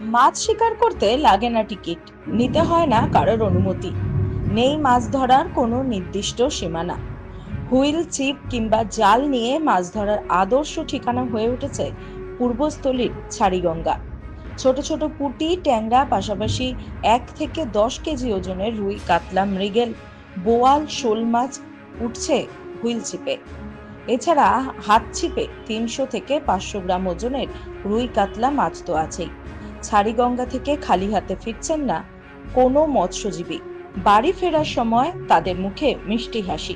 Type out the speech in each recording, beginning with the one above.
মাছ শিকার করতে লাগে না টিকিট। নিতে হয় না কারোর অনুমতি। নেই মাছ ধরার কোনো নির্দিষ্ট সীমানা। হুইল, ছিপ কিংবা জাল নিয়ে মাছ ধরার আদর্শ ঠিকানা হয়ে উঠেছে পূর্বস্থলীর ছাড়িগঙ্গা। ছোট ছোট পুঁটি, ট্যাংরা, পাশাপাশি এক থেকে দশ কেজি ওজনের রুই, কাতলা, মৃগেল, বোয়াল, শোল মাছ উঠছে হুইল ছিপে। এছাড়া হাত ছিপে তিনশো থেকে পাঁচশো গ্রাম ওজনের রুই, কাতলা মাছ তো আছেই। ছাড়িগঙ্গা থেকে খালি হাতে ফিরছেন না কোনো মৎস্যজীবী। বাড়ি ফেরার সময় তাদের মুখে মিষ্টি হাসি।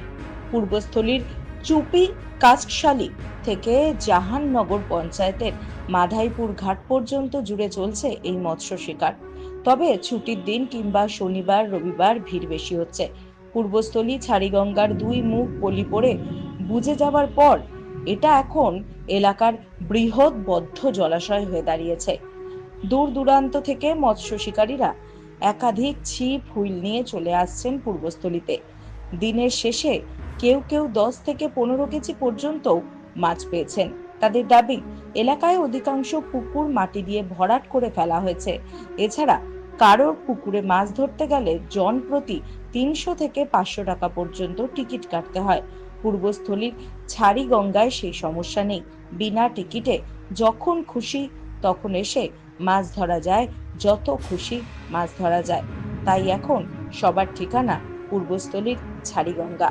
পূর্বস্থলীর চুপি কাস্টশালী থেকে জাহাননগর পঞ্চায়েতের মাধাইপুর ঘাট পর্যন্ত জুড়ে চলছে এই মৎস্য শিকার। তবে ছুটির দিন কিংবা শনিবার, রবিবার ভিড় বেশি হচ্ছে। পূর্বস্থলী ছাড়িগঙ্গার দুই মুখ পলি পড়ে বুঝে যাবার পর এটা এখন এলাকার বৃহৎ বদ্ধ জলাশয় হয়ে দাঁড়িয়েছে। দূর দূরান্ত থেকে মৎস্য শিকারীরা একাধিক ছিপ, হুইল নিয়ে চলে আসছেন পূর্বস্থলীতে। দিনের শেষে কেউ কেউ দশ থেকে পনেরো কেজি পর্যন্ত মাছ পেয়েছেন। তাদের দাবি, এলাকায় অধিকাংশ পুকুর মাটি দিয়ে ভরাট করে ফেলা হয়েছে। এছাড়া কারোর পুকুরে মাছ ধরতে গেলে জন প্রতি তিনশো থেকে পাঁচশো টাকা পর্যন্ত টিকিট কাটতে হয়। পূর্বস্থলীর ছাড়ি গঙ্গায় সেই সমস্যা নেই। বিনা টিকিটে যখন খুশি তখন এসে মাছ ধরা যায়, যত খুশি মাছ ধরা যায়। তাই এখন সবার ঠিকানা পূর্বস্থলীর ছাড়িগঙ্গা।